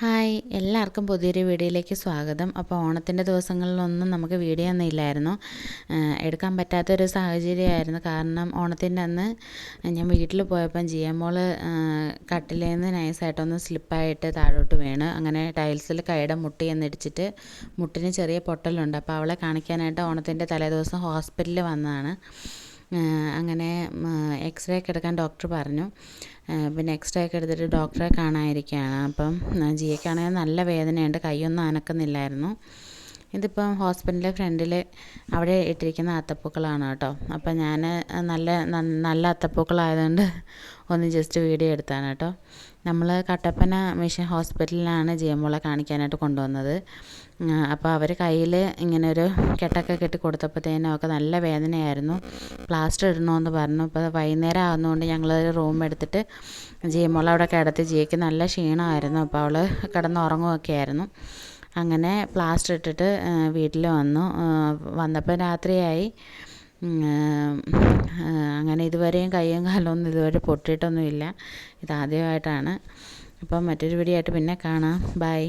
Hi എല്ലാവർക്കും പുതിയൊരു വീഡിയോയിലേക്ക് സ്വാഗതം. അപ്പോൾ ഓണത്തിന്റെ ദിവസങ്ങളിലൊന്നും നമുക്ക് വീഡിയോ ഒന്നും ഇല്ലായിരുന്നു. എടുക്കാൻ പറ്റാത്തൊരു സാഹചര്യമായിരുന്നു. കാരണം ഓണത്തിന്റെ അന്ന് ഞാൻ വീട്ടിൽ പോയപ്പം ജിയമ്മോൾ കട്ടിലേന്ന് നിന്ന് നൈസായിട്ടൊന്ന് സ്ലിപ്പായിട്ട് താഴോട്ട് വീണ്. അങ്ങനെ ടൈൽസിൽ കൈയുടെ മുട്ടി എന്നിടിച്ചിട്ട് മുട്ടിന് ചെറിയ പൊട്ടലുണ്ട്. അപ്പോൾ അവളെ കാണിക്കാനായിട്ട് ഓണത്തിന്റെ തലേദിവസം ഹോസ്പിറ്റലിൽ വന്നതാണ്. അങ്ങനെ എക്സ്റേ ഒക്കെ എടുക്കാൻ ഡോക്ടർ പറഞ്ഞു. പിന്നെ എക്സ്റേ ഒക്കെ എടുത്തിട്ട് ഡോക്ടറെ കാണാതിരിക്കുകയാണ് അപ്പം ജിയക്കാണെങ്കിൽ നല്ല വേദനയുണ്ട്. കൈയൊന്നും അനക്കുന്നില്ലായിരുന്നു. ഇതിപ്പം ഹോസ്പിറ്റലിന്റെ ഫ്രണ്ടിൽ അവിടെ ഇട്ടിരിക്കുന്ന അത്തപ്പൂക്കളാണ് കേട്ടോ. അപ്പം ഞാൻ നല്ല നല്ല അത്തപ്പൂക്കളായതുകൊണ്ട് ഒന്ന് ജസ്റ്റ് വീഡിയോ എടുത്താണ് കേട്ടോ. നമ്മൾ കട്ടപ്പന മിഷൻ ഹോസ്പിറ്റലിലാണ് ജിയമ്മോളെ കാണിക്കാനായിട്ട് കൊണ്ടുവന്നത്. അപ്പോൾ അവർ കയ്യിൽ ഇങ്ങനെ ഒരു കെട്ടൊക്കെ കെട്ടി കൊടുത്തപ്പോഴത്തേനും ഒക്കെ നല്ല വേദനയായിരുന്നു. പ്ലാസ്റ്റർ ഇടണമെന്ന് പറഞ്ഞു. അപ്പോൾ വൈകുന്നേരം ആകുന്നതുകൊണ്ട് ഞങ്ങൾ റൂം എടുത്തിട്ട് ജിയമ്മോളെ അവിടെ കിടത്തി ജിയയ്ക്ക് നല്ല ക്ഷീണമായിരുന്നു. അപ്പോൾ അവൾ കിടന്നുറങ്ങുകയൊക്കെ ആയിരുന്നു അങ്ങനെ പ്ലാസ്റ്റർ ഇട്ടിട്ട് വീട്ടിൽ വന്നു. വന്നപ്പോൾ രാത്രിയായി. അങ്ങനെ ഇതുവരെയും കയ്യും കാലമൊന്നും ഇതുവരെ പൊട്ടിയിട്ടൊന്നുമില്ല. ഇതാദ്യമായിട്ടാണ്. അപ്പം മറ്റൊരു വീഡിയോ ആയിട്ട് പിന്നെ കാണാം. ബൈ